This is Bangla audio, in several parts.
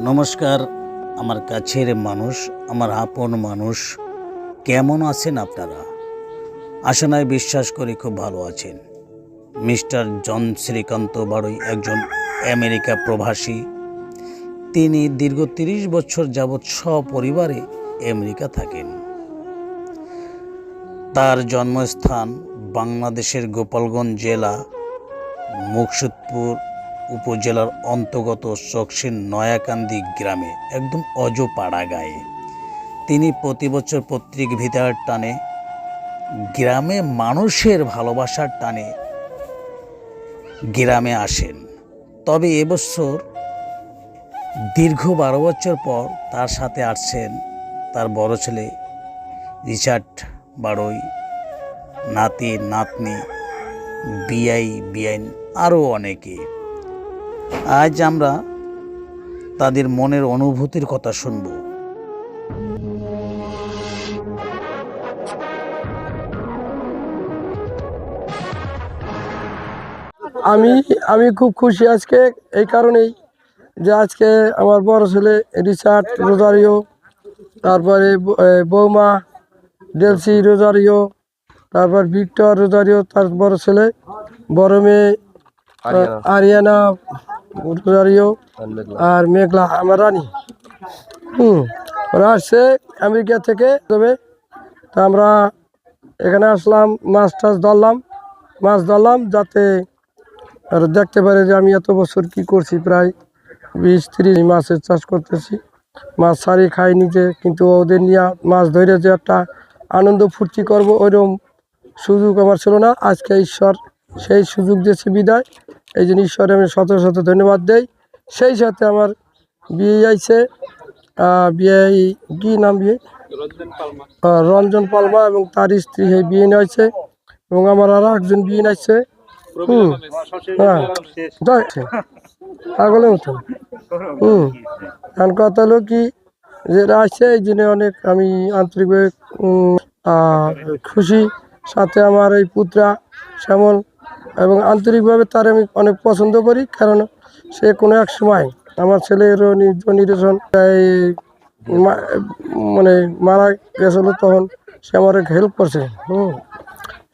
নমস্কার, আমার কাছের মানুষ, আমার আপন মানুষ, কেমন আছেন আপনারা? আশানায় বিশ্বাস করি খুব ভালো আছেন। মিস্টার জন শ্রীকান্ত বাড়ই একজন আমেরিকা প্রবাসী। তিনি দীর্ঘ তিরিশ বছর যাবৎ সপরিবারে আমেরিকা থাকেন। তার জন্মস্থান বাংলাদেশের গোপালগঞ্জ জেলা মুকসুদপুর উপজেলার অন্তর্গত শকসিন নয়াকান্দি গ্রামে একদম অজপাড়া গায়ে। তিনি প্রতি বছর পত্রিক ভিতার টানে, গ্রামে মানুষের ভালোবাসার টানে গ্রামে আসেন। তবে এবছর দীর্ঘ বারো বছর পর তার সাথে আসছেন তার বড় ছেলে রিচার্ড বাড়ই নাতি, নাতনি, বিআই, বিআইন, আরও অনেকে। আজ আমরা তাদের মনের অনুভূতির কথা শুনব। আমি আমি খুব খুশি আজকে এই কারণেই যে আজকে আমার বড় ছেলে রিচার্ড রোজারিও তারপরে বৌমা ডেলসি রোজারিও তারপর ভিক্টর রোজারিও তার বড় ছেলে বড় মেয়ে আরিয়ানা আর মেঘলা। আমার রানী। হুম ওরা আসছে আমেরিকা থেকে তবে তা আমরা এখানে আসলাম মাছ টাছ ধরলাম। মাছ ধরলাম যাতে আর দেখতে পারে যে আমি এত বছর কি করছি প্রায় বিশ তিরিশ মাছের চাষ করতেছি। মাছ সারি খাই নিজে কিন্তু ওদের নিয়ে মাছ ধরে যে একটা আনন্দ ফুর্তি করব ওইরকম সুযোগ আমার ছিল না। আজকে ঈশ্বর সেই সুযোগ দিয়েছে বিদায়। এই জন্য ঈশ্বরে আমি শত শত ধন্যবাদ দেই। সেই সাথে আমার বিয়ে আইছে বিয়ে কি নাম বিয়ে? রঞ্জন পালমা এবং তার স্ত্রী সেই বিয়ে নিয়েছে এবং আমার আরও একজন বিয়ে নিয়েছে হুম হ্যাঁ মতন কথা হলো কি যেটা আসছে এই জন্য অনেক আমি আন্তরিকভাবে খুশি। সাথে আমার এই পুত্রা শ্যামল এবং আন্তরিকভাবে তার আমি অনেক পছন্দ করি কারণ সে কোনো এক সময় আমার ছেলের নির্দেশন মানে মারা গেছিল তখন সে আমার হেল্প করছে হুম।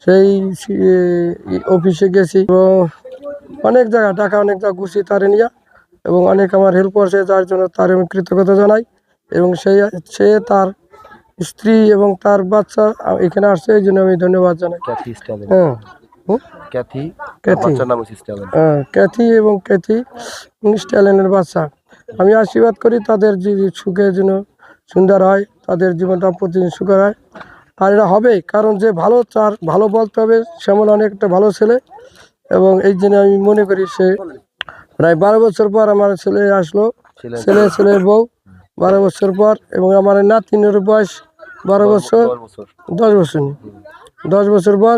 সেই অফিসে গেছি এবং অনেক জায়গা টাকা অনেক জায়গা ঘুষি তারে নিয়ে এবং অনেক আমার হেল্প করছে যার জন্য তার আমি কৃতজ্ঞতা জানাই এবং সেই সে তার স্ত্রী এবং তার বাচ্চা এখানে আসছে এই জন্য আমি ধন্যবাদ জানাই। হ্যাঁ? ক্যাথি। ক্যাথি। নাম হ্যাঁ, ক্যাথি এবং ক্যাথি স্ট্যালেনের বাচ্চা। আমি আশীর্বাদ করি তাদের যে সুখের জন্য সুন্দর হয় তাদের জীবনটা প্রতিদিন সুখের হয়। আর এটা হবে কারণ যে ভালো তার ভালো বলতে হবে সেমন অনেকটা ভালো ছেলে। এবং এই জন্য আমি মনে করি সে প্রায় বারো বছর পর আমার ছেলে আসলো। ছেলে। ছেলের বউ বারো বছর পর। এবং আমার নাতিনের বয়স বারো বছর দশ বছর। দশ বছর পর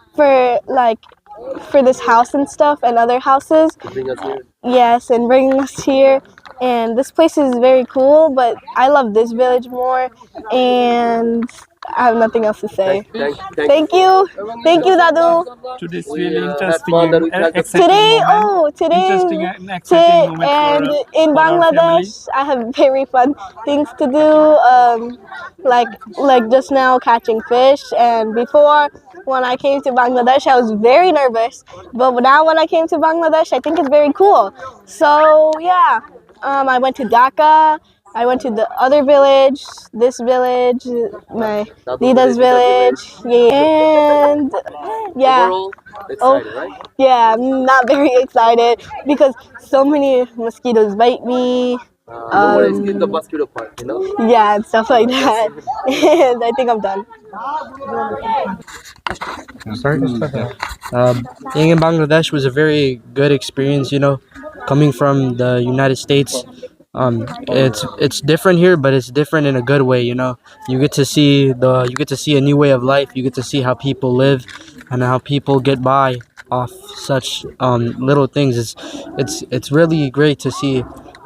for like for this house and stuff and other houses. Bring us here. Yes, and bringing us here. And this place is very cool, but I love this village more. And I have nothing else to say. Thank, thank, Thank you, thank you, dadu. Today's We, really uh, interesting, had fun that we and tried to- exciting Today, oh, today, Interesting and today and for, uh, in Bangladesh, I have very fun things to do. Um, like like just now catching fish, and before when I came to Bangladesh, I was very nervous. But now when I came to Bangladesh, I think it's very cool. So yeah, um, I went to Dhaka. I went to the other village, this village, my Dadu Dida's village, village, and yeah. Overall, excited, right? Yeah, I'm not very excited because so many mosquitoes bite me. Uh, no worries, Um, skip the mosquito part, you know? Yeah, and stuff like that. and I think I'm done. Sorry. Um, being in Bangladesh was a very good experience. You know, coming from the United States, um, it's it's different here, but it's different in a good way. You know, you get to see the you get to see a new way of life. You get to see how people live and how people get by off such um, little things. It's it's it's really great to see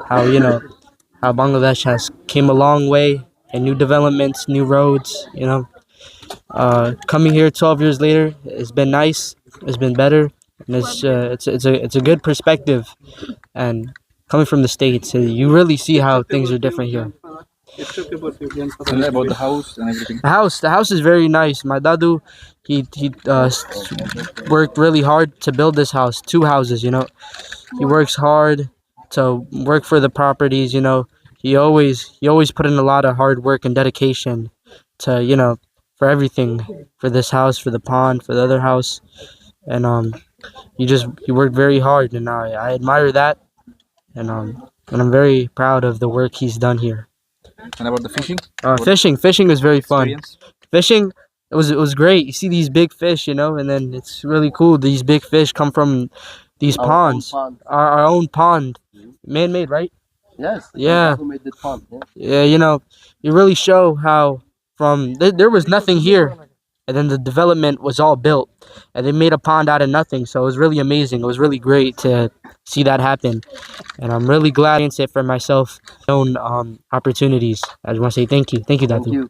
how you know how Bangladesh has came a long way and new developments, new roads. You know, uh, coming here 12 years later, it's been nice. It's been better, and it's uh, it's it's a it's a good perspective. And coming from the states, you really see how things are different here. And about the house and everything. The house, the house is very nice. My dadu, he he uh, worked really hard to build this house. Two houses, you know. He works hard to work for the properties. You know, he always he always put in a lot of hard work and dedication to you know for everything for this house, for the pond, for the other house, and um, he just he worked very hard, and I I admire that, and um, and I'm very proud of the work he's done here. And about the fishing Uh, fishing, fishing was very fun experience. fishing it was it was great you see these big fish you know and then it's really cool these big fish come from these ponds Our, our own pond man-made right Yes. Yeah. Who made the pond? Yeah. yeah you know you really show how from th- there was nothing here and then the development was all built and they made a pond out of nothing. So it was really amazing. It was really great to see that happen. And i'm really glad i it for myself own um opportunities. I just want to say thank you. Thank you Thank you.